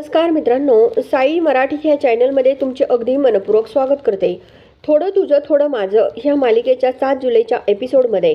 नमस्कार मित्रांनो साई मराठी ह्या चॅनलमध्ये तुमचे अगदी मनपूर्वक स्वागत करते. थोडं तुझं थोडं माझं ह्या मालिकेच्या सात जुलैच्या एपिसोडमध्ये.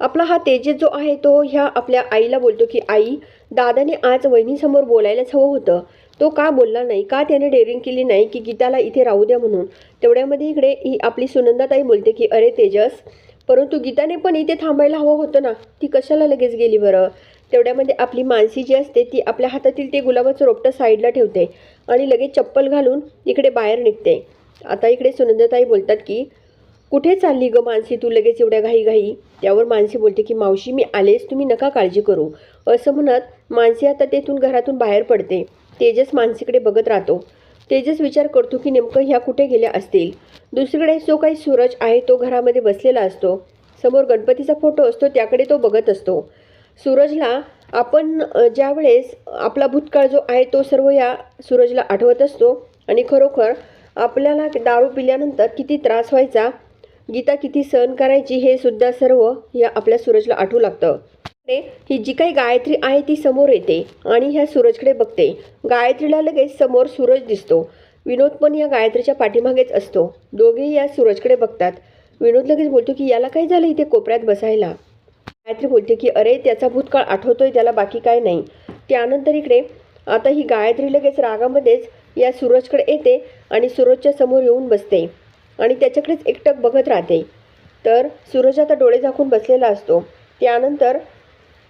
आपला हा तेजस जो आहे तो ह्या आपल्या आईला बोलतो की आई दादाने आज वहिनीसमोर बोलायलाच हवं होतं. तो का बोलला नाही? का त्याने डेअरिंग केली नाही की गीताला इथे राहू द्या म्हणून? तेवढ्यामध्ये इकडे ही आपली सुनंदाताई बोलते की अरे तेजस परंतु गीताने पण इथे थांबायला हवं होतं ना? ती कशाला लगेच गेली बरं? तेवढ्यामध्ये म्हणजे आपली मानसी जी असते ती आपल्या हातातील ते गुलाबाचं रोपटं साईडला ठेवते आणि लगेच चप्पल घालून इकडे बाहेर निघते. आता इकडे सुनंदताई बोलतात की कुठे चालली ग मानसी तू लगेच एवढ्या घाई घाई त्यावर मानसी बोलते की मावशी मी आलेच तुम्ही नका काळजी करू. असं म्हणत मानसी आता तेथून घरातून बाहेर पडते. तेजस मानसीकडे बघत राहतो. तेजस विचार करतो की नेमकं ह्या कुठे गेल्या असतील? दुसरीकडे जो काही सूरज आहे तो घरामध्ये बसलेला असतो. समोर गणपतीचा फोटो असतो त्याकडे तो बघत असतो. सूरजला आपण ज्यावेळेस आपला भूतकाळ जो आहे तो सर्व या सूरजला आठवत असतो आणि खरोखर आपल्याला दारू पिल्यानंतर किती त्रास व्हायचा गीता किती सहन करायची हे सुद्धा सर्व या आपल्या सूरजला आठवू लागतं. ही जी काही गायत्री आहे ती समोर येते आणि ह्या सूरजकडे बघते. गायत्रीला लगेच समोर सूरज दिसतो. विनोद पण या गायत्रीच्या पाठीमागेच असतो. दोघेही या सूरजकडे बघतात. विनोद लगेच बोलतो की याला काय झालं इथे कोपऱ्यात बसायला? गायत्री बोलते की अरे त्याचा भूतकाळ आठवतोय त्याला बाकी काय नाही. त्यानंतर इकडे आता ही गायत्री लगेच रागामध्येच या सूरजकडे येते आणि सूरजच्या समोर येऊन बसते आणि त्याच्याकडेच एकटक बघत राहते. तर सूरज आता डोळे झाकून बसलेला असतो. त्यानंतर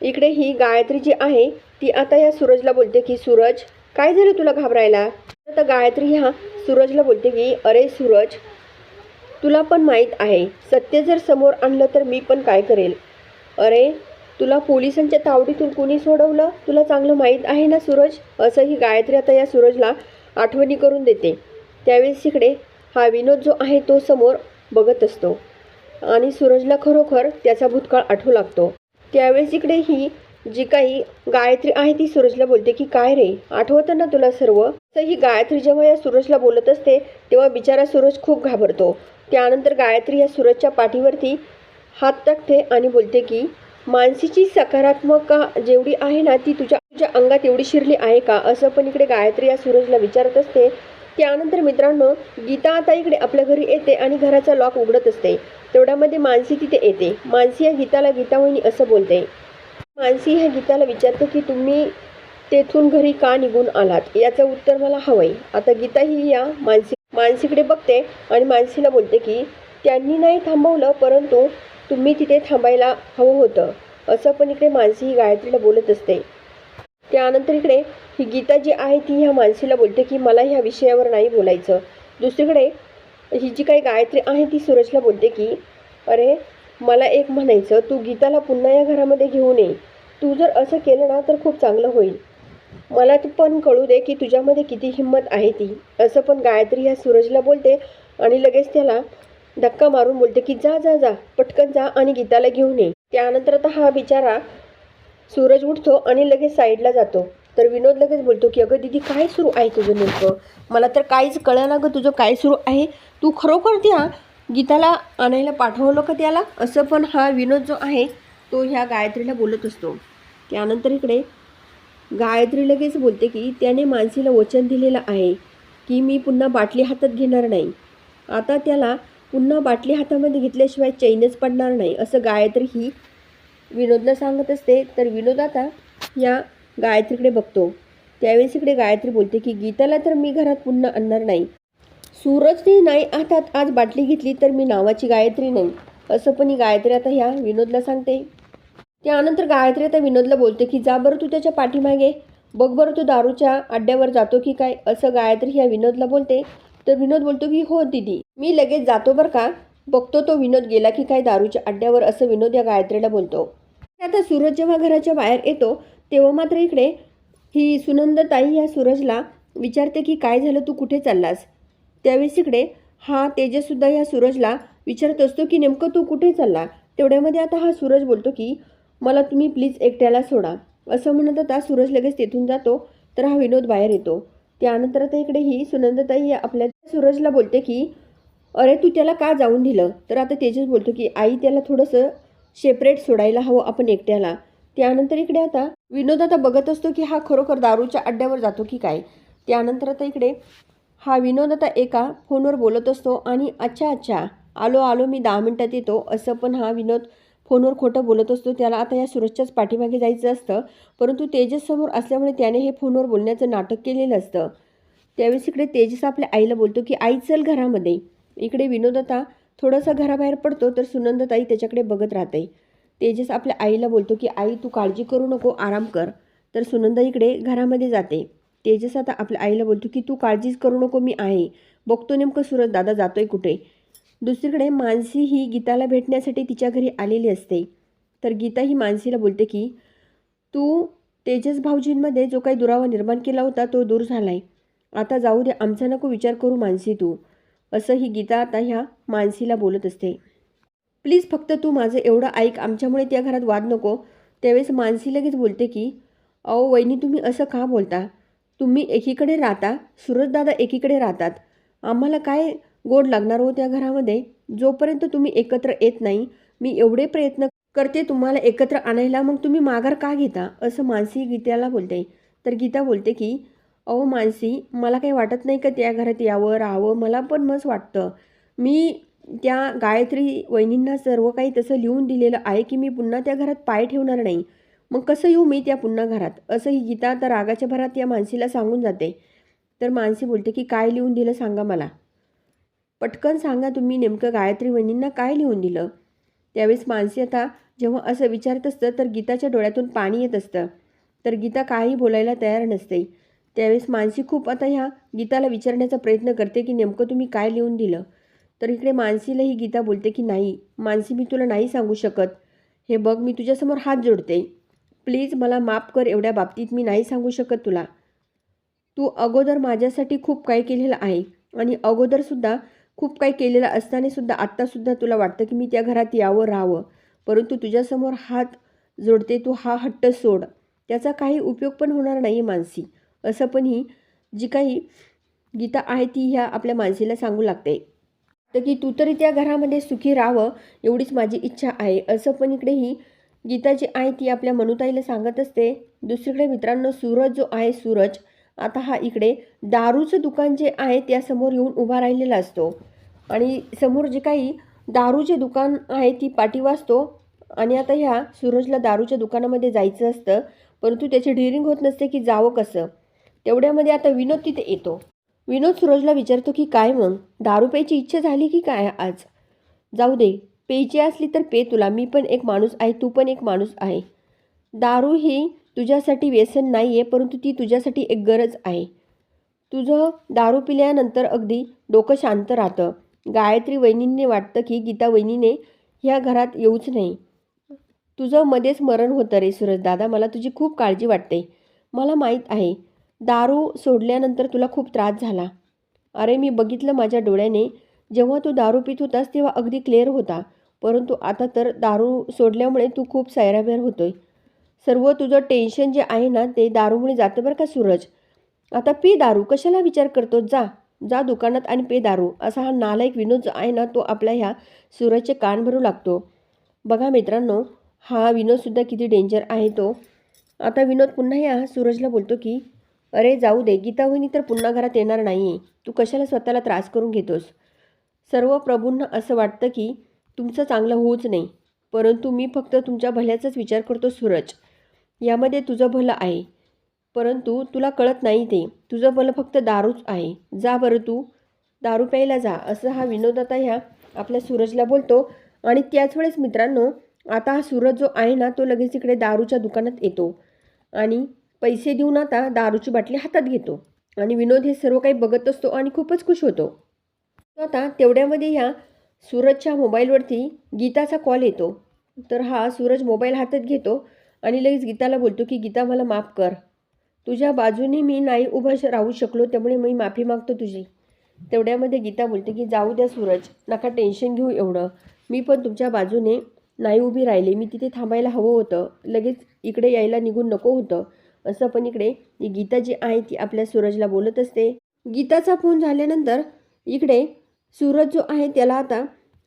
इकडे ही गायत्री जी आहे ती आता या सूरजला बोलते की सूरज काय झालं तुला घाबरायला? आता गायत्री ह्या सूरजला बोलते की अरे सूरज तुला पण माहीत आहे सत्य जर समोर आणलं तर मी पण काय करेल? अरे तुला पोलिसांच्या तावडीतून कुणी सोडवलं? तुला चांगलं माहीत आहे ना सूरज? असं ही गायत्री आता या सूरजला आठवणी करून देते. त्यावेळेस इकडे हा विनोद जो आहे तो समोर बघत असतो. आणि सूरजला खरोखर त्याचा भूतकाळ आठवू लागतो. त्यावेळेस इकडे ही जी काही गायत्री आहे ती सूरजला बोलते की काय रे? आठवतं ना तुला सर्व? तर ही गायत्री जेव्हा या सूरजला बोलत असते तेव्हा बिचारा सूरज खूप घाबरतो. त्यानंतर गायत्री या सूरजच्या पाठीवरती हात टाकते आणि बोलते की मानसीची सकारात्मक जेवढी आहे ना ती तुझ्या तुझ्या अंगात एवढी शिरली आहे का? असं पण इकडे गायत्री या सूरजला विचारत असते. त्यानंतर मित्रांनो गीता आता इकडे आपल्या घरी येते आणि घराचा लॉक उघडत असते. तेवढ्यामध्ये मानसी तिथे येते. मानसी या गीताला गीतावहिनी असं बोलते. मानसी ह्या गीताला विचारते की तुम्ही तेथून घरी का निघून आलात? याचं उत्तर मला हवंय. आता गीता ही या मानसी मानसीकडे बघते आणि मानसीला बोलते की त्यांनी नाही थांबवलं परंतु तुम्ही तिथे थांबायला हवं होतं. असं पण इकडे मानसी ही गायत्रीला बोलत असते. त्यानंतर इकडे ही गीता जी आहे ती ह्या मानसीला बोलते की मला ह्या विषयावर नाही बोलायचं. दुसरीकडे ही जी काही गायत्री आहे ती सूरजला बोलते की अरे मला एक म्हणायचं तू गीताला पुन्हा या घरामध्ये घेऊन ये. तू जर असं केलं ना तर खूप चांगलं होईल. मला तू पण कळू दे की तुझ्यामध्ये किती हिंमत आहे ती. असं पण गायत्री ह्या सूरजला बोलते आणि लगेच त्याला धक्का मारून बोलते की जा जा जा पटकन जा आणि गीताला घेऊन ये. त्यानंतर आता हा बिचारा सूरज उठतो आणि लगेच साईडला जातो. तर विनोद लगेच बोलतो की अगं दिदी काय सुरू आहे तुझं नेमकं? मला तर काहीच कळलं गं तुझं काय सुरू आहे. तू खरोखर त्या गीताला आणायला पाठवलं का त्याला? असं पण हा विनोद जो आहे तो ह्या गायत्रीला बोलत असतो. त्यानंतर इकडे गायत्री लगेच बोलते की त्याने मानसीला वचन दिलेलं आहे की मी पुन्हा बाटली हातात घेणार नाही. आता त्याला पुन्हा बाटली हातामध्ये घेतल्याशिवाय चैनच पडणार नाही असं गायत्री ही विनोदला सांगत असते. तर विनोद आता या गायत्रीकडे बघतो. त्यावेळेस इकडे गायत्री बोलते की गीताला तर मी घरात पुन्हा आणणार नाही. सूरजने नाही हातात आज बाटली घेतली तर मी नावाची गायत्री नाही. असं पण ही गायत्री आता ह्या विनोदला सांगते. त्यानंतर गायत्री आता विनोदला बोलते की जा बरं तू त्याच्या पाठीमागे. बघ बरं तू दारूच्या अड्ड्यावर जातो की काय. असं गायत्री ह्या विनोदला बोलते. तर विनोद बोलतो की हो दीदी मी लगेच जातो बरं का. बघतो तो विनोद गेला की काय दारूच्या अड्ड्यावर असं विनोद या गायत्रीला बोलतो. आता सूरज जेव्हा घराच्या बाहेर येतो तेव्हा मात्र इकडे ही सुनंदताई या सूरजला विचारते की काय झालं? तू कुठे चाललास? त्यावेळेस इकडे हा तेजसुद्धा या सूरजला विचारत असतो की नेमकं तू कुठे चालला? तेवढ्यामध्ये आता हा सूरज बोलतो की मला तुम्ही प्लीज एकट्याला सोडा. असं म्हणत आता सूरज लगेच तेथून जातो तर हा विनोद बाहेर येतो. त्यानंतर आता इकडे ही सुनंदताई आपल्या सूरजला बोलते की अरे तू त्याला का जाऊन दिलं? तर आता तेजस बोलतो की आई त्याला थोडंसं सेपरेट सोडायला हवं आपण एकट्याला. त्यानंतर इकडे आता विनोद आता बघत असतो की हा खरोखर दारूच्या अड्ड्यावर जातो की काय? त्यानंतर आता इकडे हा विनोद आता एका फोनवर बोलत असतो आणि अच्छा अच्छा आलो आलो मी दहा मिनटात येतो. असं पण हा विनोद फोनवर खोटं बोलत असतो त्याला आता या सुरजच्याच पाठीमागे जायचं असतं. परंतु तेजस समोर असल्यामुळे त्याने हे फोनवर बोलण्याचं नाटक केलेलं असतं. त्यावेळेस इकडे तेजस आपल्या आईला बोलतो की आई चल घरामध्ये. इकडे विनोदता थोडासा थोडंसं घराबाहेर पडतो तर सुनंदताई त्याच्याकडे बघत राहते. तेजस आपल्या आईला बोलतो की आई तू काळजी करू नको आराम कर. तर सुनंदा इकडे घरामध्ये जाते. तेजस आता आपल्या आईला बोलतो की तू काळजीच करू नको मी आहे. बघतो नेमकं सूरज दादा जातोय कुठे. दुसरीकडे मानसी ही गीताला भेटण्यासाठी तिच्या घरी आलेली असते. तर गीता ही मानसीला बोलते की तू तेजस भाऊजींमध्ये जो काही दुरावा निर्माण केला होता तो दूर झालाय. आता जाऊ दे आमचा नको विचार करू मानसी तू. असं ही गीता आता ह्या मानसीला बोलत असते. प्लीज फक्त तू माझं एवढं ऐक आमच्यामुळे त्या घरात वाद नको. त्यावेळेस मानसी लगेच बोलते की अहो वहिनी तुम्ही असं का बोलता? तुम्ही एकीकडे राहता सूरजदादा एकीकडे राहतात. आम्हाला काय गोड लागणार हो त्या घरामध्ये. जोपर्यंत तुम्ही एकत्र येत नाही मी एवढे प्रयत्न करते तुम्हाला एकत्र आणायला मग तुम्ही माघार का घेता? असं मानसी गीताला बोलते. तर गीता बोलते की अहो मानसी मला काही वाटत नाही का त्या घरात यावं राहावं? मला पण मस्त वाटतं. मी त्या गायत्री वहिनींना सर्व काही तसं लिहून दिलेलं आहे की मी पुन्हा त्या घरात पाय ठेवणार नाही. मग कसं येऊ मी त्या पुन्हा घरात? असं ही गीता आता रागाच्या भरात या मानसीला सांगून जाते. तर मानसी बोलते की काय लिहून दिलं सांगा मला. पटकन सांगा तुम्ही नेमकं गायत्री वहिनींना काय लिहून दिलं? त्यावेळेस मानसी आता जेव्हा असं विचारत असतं तर गीताच्या डोळ्यातून पाणी येत असतं. तर गीता काही बोलायला तयार नसते. त्यावेळेस मानसी खूप आता ह्या गीताला विचारण्याचा प्रयत्न करते की नेमकं तुम्ही काय लिहून दिलं? तर इकडे मानसीलाही गीता बोलते की नाही मानसी मी तुला नाही सांगू शकत. हे बघ मी तुझ्यासमोर हात जोडते. प्लीज मला माफ कर एवढ्या बाबतीत मी नाही सांगू शकत तुला. तू अगोदर माझ्यासाठी खूप काही केलेलं आहे आणि अगोदरसुद्धा खूप काही केलेलं असतानासुद्धा आत्तासुद्धा तुला वाटतं की मी त्या घरात यावं राहावं. परंतु तुझ्यासमोर हात जोडते तू हा हट्ट सोड. त्याचा काही उपयोग पण होणार नाही मानसी. असं पण ही जी काही गीता आहे ती ह्या आपल्या मानसीला सांगू लागते. तर की तू तरी त्या घरामध्ये सुखी राहावं एवढीच माझी इच्छा आहे. असं पण इकडे ही गीता जी आहे ती आपल्या मनुताईला सांगत असते. दुसरीकडे मित्रांनो सूरज जो आहे सूरज आता हा इकडे दारूचं दुकान जे आहे त्यासमोर येऊन उभा राहिलेला असतो. आणि समोर जे काही दारूचे दुकान आहे ती पाठी वाचतो आणि आता ह्या सूरजला दारूच्या दुकानामध्ये जायचं असतं परंतु त्याची डिरिंग होत नसते की जावं कसं. तेवढ्यामध्ये आता विनोद तिथे येतो. विनोद सूरजला विचारतो की काय मग? दारू प्यायची इच्छा झाली की काय आज? जाऊ दे प्यायची असली तर पे तुला. मी पण एक माणूस आहे तू पण एक माणूस आहे. दारू ही तुझ्यासाठी व्यसन नाही आहे परंतु ती तुझ्यासाठी एक गरज आहे. तुझं दारू पिल्यानंतर अगदी डोकं शांत राहतं. गायत्री वहिनींनी वाटतं की गीता वहिनीने ह्या घरात येऊच नाही. तुझं मध्येच मरण होतं रे सूरजदादा मला तुझी खूप काळजी वाटते. मला माहीत आहे दारू सोडल्यानंतर तुला खूप त्रास झाला. अरे मी बघितलं माझ्या डोळ्याने जेव्हा तू दारू पित होतास तेव्हा अगदी क्लिअर होता परंतु आता तर दारू सोडल्यामुळे तू खूप सैराबेर होतोय. सर्व तुझं टेन्शन जे आहे ना ते दारूमुळे जातं बरं का सूरज. आता पी दारू कशाला विचार करतो? जा जा दुकानात आणि पे दारू. असा हा नालायक विनोद जो आहे ना तो आपल्या ह्या सूरजचे कान भरू लागतो. बघा मित्रांनो हा विनोदसुद्धा किती डेंजर आहे तो. आता विनोद पुन्हा या सूरजला बोलतो की अरे जाऊ दे गीता वहिनी तर पुन्हा घरात येणार नाही आहे तू कशाला स्वतःला त्रास करून घेतोस? सर्व प्रभूंना असं वाटतं की तुमचं चांगलं होऊच नाही. परंतु मी फक्त तुमच्या भल्याचाच विचार करतो सूरज. यामध्ये तुझं भलं आहे. परंतु तुला कळत नाही ते. तुझं भलं फक्त दारूच आहे. जा बरं तू. दारू प्यायला जा. असं हा विनोद आता ह्या आपल्या सूरजला बोलतो. आणि त्याच वेळेस मित्रांनो आता हा सूरज जो आहे ना तो लगेच इकडे दारूच्या दुकानात येतो. आणि पैसे देऊन आता दारूची बाटली हातात घेतो. आणि विनोद हे सर्व काही बघत असतो आणि खूपच खुश होतो. आता तेवढ्यामध्ये ह्या सूरजच्या मोबाईलवरती गीताचा कॉल येतो. तर हा सूरज मोबाईल हातात घेतो. आणि लगेच गीताला बोलतो की गीता मला माफ कर. तुझ्या बाजूने मी नाही उभं राहू शकलो त्यामुळे मी माफी मागतो तुझी. तेवढ्यामध्ये गीता बोलते की जाऊ द्या सूरज नका टेन्शन घेऊ एवढं. मी पण तुमच्या बाजूने नाही उभी राहिले. मी तिथे थांबायला हवं होतं. लगेच इकडे यायला निघून नको होतं. असं पण इकडे गीता जी आहे ती आपल्या सूरजला बोलत असते. गीताचा फोन झाल्यानंतर इकडे सूरज जो आहे त्याला आता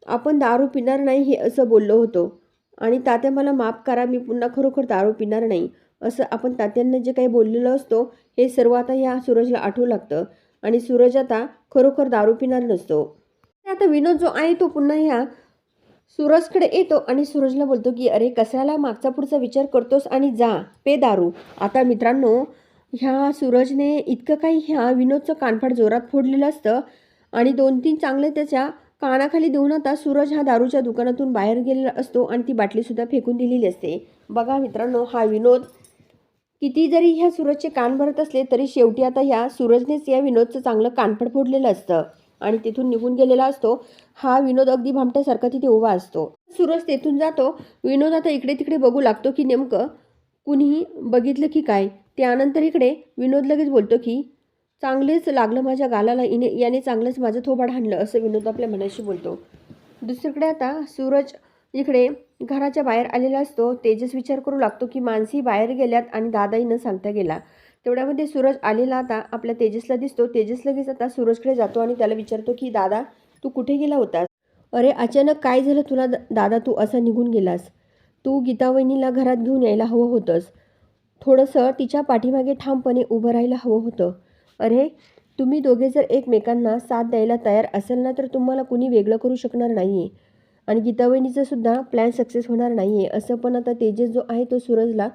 आपण दारू पिणार नाही हे असं बोललो होतो. आणि तात्या मला माफ करा मी पुन्हा खरोखर दारू पिणार नाही. असं आपण तात्यांना जे काही बोललेलं असतो हे सर्व आता ह्या सूरजला आठवू लागतं. आणि सूरज आता खरोखर दारू पिणार नसतो. आता विनोद जो आहे तो पुन्हा ह्या सूरजकडे येतो आणि सूरजला बोलतो की अरे कशाला मागचा पुढचा विचार करतोस आणि जा पे दारू. आता मित्रांनो ह्या सूरजने इतकं काही ह्या विनोदचं कानफाड जोरात फोडलेलं असतं आणि दोन तीन चांगले त्याच्या कानाखाली देऊन आता सूरज हा दारूच्या दुकानातून बाहेर गेलेला असतो आणि ती बाटलीसुद्धा फेकून दिलेली असते. बघा मित्रांनो हा विनोद. किती जरी ह्या सूरजचे कान भरत असले तरी शेवटी आता ह्या सूरजनेच या विनोदचं चांगलं कानफड फोडलेलं असतं. आणि तिथून निघून गेलेला असतो. हा विनोद अगदी भामट्यासारखा तिथे उभा असतो. सूरज तेथून जातो. विनोद आता इकडे तिकडे बघू लागतो की नेमकं कुणीही बघितलं की काय? त्यानंतर इकडे विनोद लगेच बोलतो की चांगलेच लागलं माझ्या गालाला इने याने चांगलंच माझं थोबाड हाणलं असं विनोद आपल्या मनाशी बोलतो. दुसरीकडे आता सूरज इकडे घराच्या बाहेर आलेला असतो. तेजस विचार करू लागतो की मानसी बाहेर गेल्यात आणि दादाही न सांगता गेला. तेवढ्यामध्ये सूरज आलेला आता आपल्या तेजसला दिसतो. तेजस लगेच आता सूरजकडे जातो आणि त्याला विचारतो की दादा तू कुठे गेला होतास? अरे अचानक काय झालं तुला द- दादा तू असा निघून गेलास? तू गीता वहिनीला घरात घेऊन यायला हवं होतंस. थोडंसं तिच्या पाठीमागे ठामपणे उभं राहायला हवं होतं. अरे तुम्ही दोघे जर एकमेकांना साथ द्यायला तयार असेल ना तर तुम्हाला कुणी वेगळं करू शकणार नाही आहे आणि गीतावहिनीचं सुद्धा प्लॅन सक्सेस होणार नाही आहे असं पण आता तेजस जो आहे तो सूरजला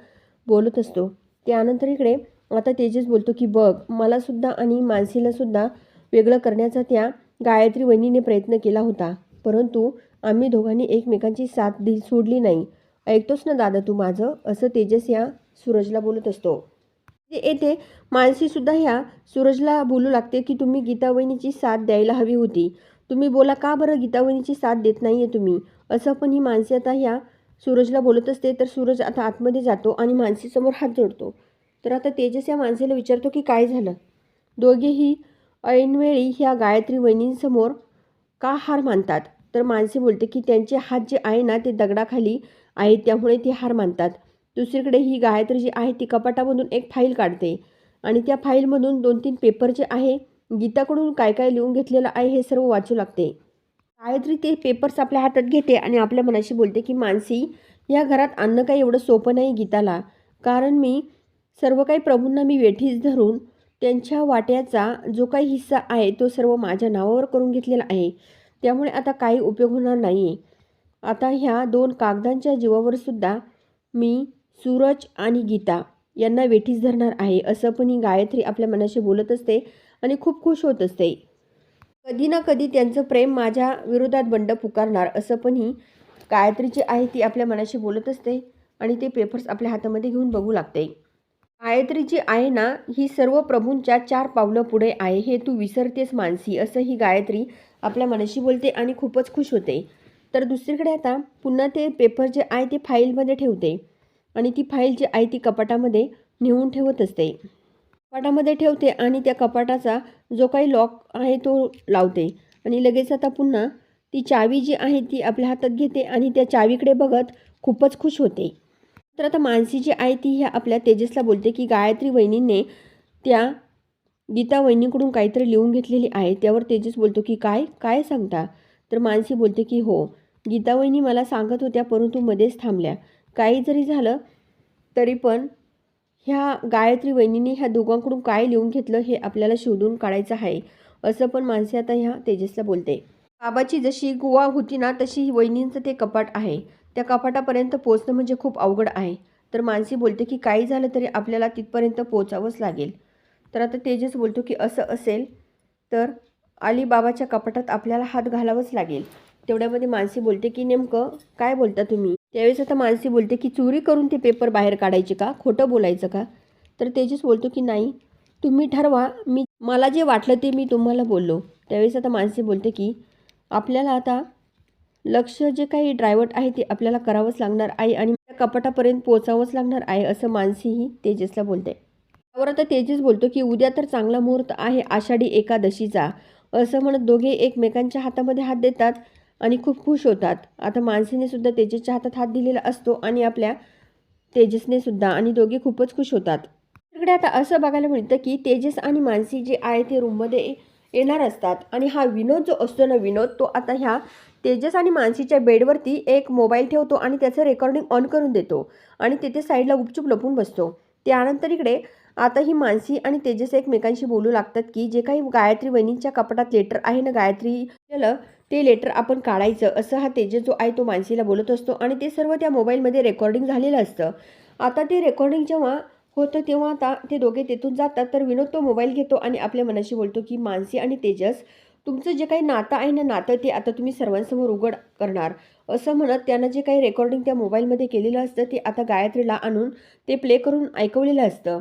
बोलत असतो. त्यानंतर इकडे आता तेजस बोलतो की बघ मलासुद्धा आणि मानसीलासुद्धा वेगळं करण्याचा त्या गायत्री वहिनीने प्रयत्न केला होता. परंतु आम्ही दोघांनी एकमेकांची साथ दि सोडली नाही. ऐकतोस ना दादा तू माझं? असं तेजस या सूरजला बोलत असतो. ते येते मानसीसुद्धा ह्या सूरजला बोलू लागते की तुम्ही गीतावहिनीची साथ द्यायला हवी होती. तुम्ही बोला का बरं गीतावहिनीची साथ देत नाही आहे तुम्ही? असं पण ही मानसी आता ह्या सूरजला बोलत असते तर सूरज आता आतमध्ये जातो आणि मानसीसमोर हात जोडतो. तर आता तेजस या माणसेला विचारतो की काय झालं? दोघेही ऐनवेळी ह्या गायत्री वहिनींसमोर का हार मानतात? तर मानसी बोलते की त्यांचे हात जे आहे ना ते दगडाखाली आहेत त्यामुळे ते हार मानतात. दुसरीकडे ही गायत्री जी आहे ती कपाटामधून एक फाईल काढते. आणि त्या फाईलमधून दोन तीन पेपर जे आहे गीताकडून काय काय लिहून घेतलेलं आहे हे सर्व वाचू लागते. गायत्री ते पेपर्स आपल्या हातात घेते आणि आपल्या मनाशी बोलते की मानसी या घरात आणणं काही एवढं सोपं नाही गीताला. कारण मी सर्व काही प्रभूंना मी वेठीस धरून त्यांच्या वाट्याचा जो काही हिस्सा आहे तो सर्व माझ्या नावावर करून घेतलेला आहे. त्यामुळे आता काही उपयोग होणार नाही आहे आता ह्या दोन कागदांच्या जीवावर सुद्धा मी सूरज आणि गीता यांना वेठीस धरणार आहे असं पण ही गायत्री आपल्या मनाशी बोलत असते आणि खूप खुश होत असते. कधी ना कधी त्यांचं प्रेम माझ्या विरोधात बंड पुकारणार असं पण ही गायत्री जी आहे ती आपल्या मनाशी बोलत असते आणि ते पेपर्स आपल्या हातामध्ये घेऊन बघू लागते. गायत्री जी आहे ना ही सर्व प्रभूंच्या चार पावलं पुढे आहे हे तू विसरतेस मानसी असं ही गायत्री आपल्या मनाशी बोलते आणि खूपच खुश होते. तर दुसरीकडे आता पुन्हा ते पेपर जे आहे ते फाईलमध्ये ठेवते. आणि ती फाईल जी आहे ती कपाटामध्ये नेऊन ठेवत असते. कपाटामध्ये ठेवते आणि त्या कपाटाचा जो काही लॉक आहे तो लावते. आणि लगेच आता पुन्हा ती चावी जी आहे ती आपल्या हातात घेते आणि त्या चावीकडे बघत खूपच खुश होते. तर आता मानसी जी आहे ती ह्या आपल्या तेजसला बोलते की गायत्री वहिनीने त्या गीता वहिनीकडून काहीतरी लिहून घेतलेली आहे. त्यावर तेजस बोलतो की काय? काय सांगता? तर मानसी बोलते की हो गीता वहिनी मला सांगत होत्या परंतु मध्येच थांबल्या. काही जरी झालं तरी पण ह्या गायत्री वहिनीने ह्या दोघांकडून काय लिहून घेतलं हे आपल्याला शोधून काढायचं आहे असं पण माणसे आता ह्या तेजसला बोलते. बाबाची जशी गुवा होती ना तशी ही वहिनींचं ते कपाट आहे. त्या कपाटापर्यंत पोचणं म्हणजे खूप अवघड आहे. तर मानसी बोलते की काही झालं तरी आपल्याला तिथपर्यंत पोचावंच लागेल. तर आता तेजस बोलतो की असं असेल तर अलीबाबाच्या कपाटात आपल्याला हात घालावंच लागेल. तेवढ्यामध्ये मानसी बोलते की नेमकं काय बोलता तुम्ही? त्यावेळेस आता मानसी बोलते की चोरी करून ते पेपर बाहेर काढायचे का? खोटं बोलायचं का? तर तेजस बोलतो की नाही तुम्ही ठरवा. मी मला जे वाटलं ते मी तुम्हाला बोललो. त्यावेळेस आता मानसी बोलते की आपल्याला आता लक्ष जे काही ड्रायव्हर आहे ते आपल्याला करावंच लागणार आहे आणि कपाटापर्यंत पोचावंच लागणार आहे असं मानसीही तेजसला बोलते. त्यावर आता तेजस बोलतो की उद्या तर चांगला मुहूर्त आहे आषाढी एकादशीचा असं म्हणत दोघे एकमेकांच्या हातामध्ये हात देतात. आणि खूप खुश होतात. आता मानसीने सुद्धा तेजसच्या हातात हात दिलेला असतो आणि आपल्या तेजसने सुद्धा आणि दोघे खूपच खुश होतात. तिकडे आता असं बघायला मिळतं की तेजस आणि मानसी जे आहे ते रूममध्ये येणार असतात. आणि हा विनोद जो असतो ना विनोद तो आता ह्या तेजस आणि मानसीच्या बेडवरती एक मोबाईल ठेवतो आणि त्याचं रेकॉर्डिंग ऑन करून देतो. आणि तिथे साईडला गुपचूप लपून बसतो. त्यानंतर इकडे आता ही मानसी आणि तेजस एकमेकांशी बोलू लागतात की जे काही गायत्री वहिनींच्या कपाटात लेटर आहे ना गायत्री ते लेटर आपण काढायचं. असं हा तेजस जो आहे तो मानसीला बोलत असतो आणि ते सर्व त्या मोबाईलमध्ये रेकॉर्डिंग झालेलं असतं. आता ते रेकॉर्डिंग जेव्हा होतं तेव्हा आता ते दोघे तेथून जातात तर विनोद तो मोबाईल घेतो आणि आपल्या मनाशी बोलतो की मानसी आणि तेजस तुमचं जे काही नातं आहे ना नातं ते आता तुम्ही सर्वांसमोर उघड करणार. असं म्हणत त्यानं जे काही रेकॉर्डिंग त्या मोबाईलमध्ये केलेलं असतं ते आता गायत्रीला आणून ते प्ले करून ऐकवलेलं असतं.